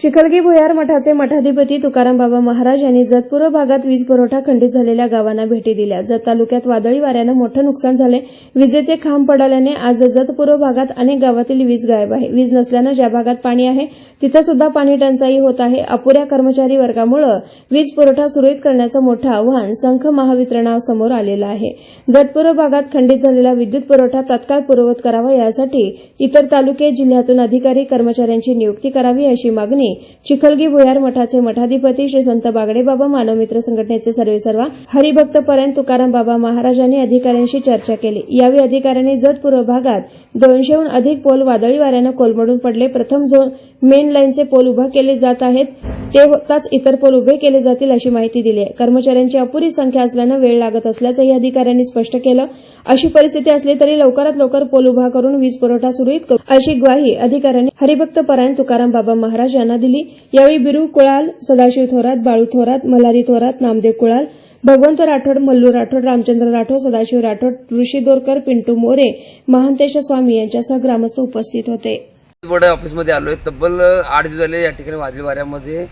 चिखलगी भुयार मठाचे मठाधिपती तुकाराम बाबा महाराज यांनी जतपूर्व भागात वीज पुरवठा खंडित झालेल्या गावांना भेटी दिल्या. जत तालुक्यात वादळी वाऱ्यानं मोठं नुकसान झाले विजेचे खांब पडल्याने आज जतपूर्व भागात अनेक गावातील वीज गायब आहे. वीज नसल्यानं ज्या भागात पाणी आहे तिथं सुद्धा पाणी टंचाई होत आहे. अपुऱ्या कर्मचारी वर्गामुळे वीज पुरवठा सुरळीत करण्याचं मोठं आव्हान संख महावितरणासमोर आलेलं आहे. जतपूर्व भागात खंडित झालेला विद्युत पुरवठा तत्काळ पूर्ववत करावा यासाठी इतर तालुके जिल्ह्यातून अधिकारी कर्मचाऱ्यांची नियुक्ती करावी अशी मागणी यांनी चिखलगी भुयार मठाचे मठाधिपती श्री संत बागडेबाबा मानवमित्र संघटनेचे सर्वेसर्वा हरिभक्त पर्यंत तुकाराम बाबा महाराजांनी अधिकाऱ्यांशी चर्चा केली. यावेळी अधिकाऱ्यांनी जत पूर्व भागात दोनशेहून अधिक पोल वादळी वाऱ्यानं कोलमडून पडले. प्रथम झोन मेन लाईनचे पोल उभा केले जात आहेत ते होताच इतर पोल उभे केले जातील अशी माहिती दिली आहे. कर्मचाऱ्यांची अपुरी संख्या असल्यानं वेळ लागत असल्याचंही अधिकाऱ्यांनी स्पष्ट केलं. अशी परिस्थिती असली तरी लवकरात लवकर पोल उभा करून वीज पुरवठा सुरळीत करू. अशी ग्वाही अधिकाऱ्यांनी हरिभक्त परायण तुकाराम बाबा महाराज यांना दिली. यावेळी बिरू कुळाल सदाशिव थोरात बाळू थोरात मल्हारी थोरात नामदेव कुळाल भगवंत राठोड मल्लू राठोड रामचंद्र राठोड सदाशिव राठोड ऋषी दोरकर पिंटू मोरे महांतेश स्वामी यांच्यासह ग्रामस्थ उपस्थित होते. बोर्ड ऑफिसमध्ये आलोय. तब्बल आठ दिवस झाले या ठिकाणी वादळी वाऱ्यामध्ये.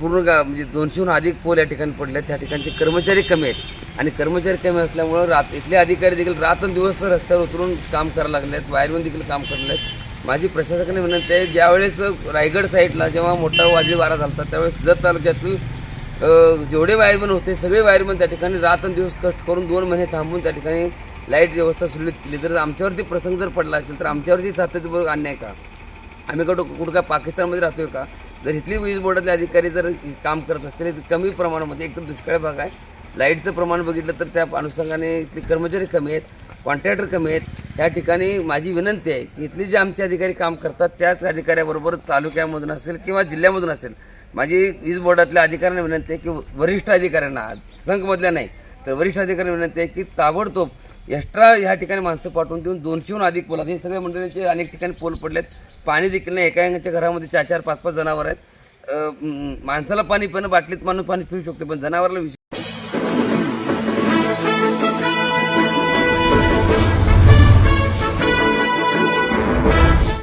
पूर्ण गा म्हणजे दोनशेहून अधिक पोल या ठिकाणी पडले त्या ठिकाणचे कर्मचारी कमी आहेत. आणि कर्मचारी कमी असल्यामुळं रात इथले अधिकारी देखील रात्र दिवस रस्त्यावर उतरून काम करायला लागले आहेत वायरमॅन देखील काम करायला आहेत माझी प्रशासकाने विनंती आहे ज्यावेळेस रायगड साईडला जेव्हा मोठा वादळी वारा झाला त्यावेळेस जत तालुक्यातील जेवढे वायरमन होते सगळे वायरमन त्या ठिकाणी रात्रंदिवस कष्ट करून दोन महिने थांबून त्या ठिकाणी लाइट व्यवस्था सुरळीत केली. जर आमच्यावरती प्रसंग जर पडला असेल तर आमच्यावरती सातत्यपूर्वक अन्याय का? आम्ही कुठं कुठं काय पाकिस्तानमध्ये राहतोय का? जर इथली वीज बोर्डातले अधिकारी जर काम करत असतील तर कमी प्रमाणामध्ये एकदम दुष्काळी भाग आहे. लाईटचं प्रमाण बघितलं तर त्या अनुषंगाने इथले कर्मचारी कमी आहेत कॉन्ट्रॅक्टर कमी आहेत. या ठिकाणी माझी विनंती आहे की इथले जे आमचे अधिकारी काम करतात त्याच अधिकाऱ्याबरोबर तालुक्यामधून असेल किंवा जिल्ह्यामधून असेल माझी वीज बोर्डातल्या अधिकाऱ्यांना विनंती आहे की वरिष्ठ अधिकाऱ्यांना संघमधल्या नाही तर वरिष्ठ अधिकाऱ्यांना विनंती आहे की ताबडतोब एक्स्ट्रा ह्या ठिकाणी माणसं पाठवून देऊन दोनशेहून अधिक पोल आहेत हे सगळ्या मंडळींचे अनेक ठिकाणी पोल पडलेत. पाणी देखील नाही एका एकाच्या घरामध्ये चार चार पाच पाच जनावर आहेत. माणसाला पाणी पिणं बाटलीत माणूस पाणी पिऊ शकतो पण जनावराला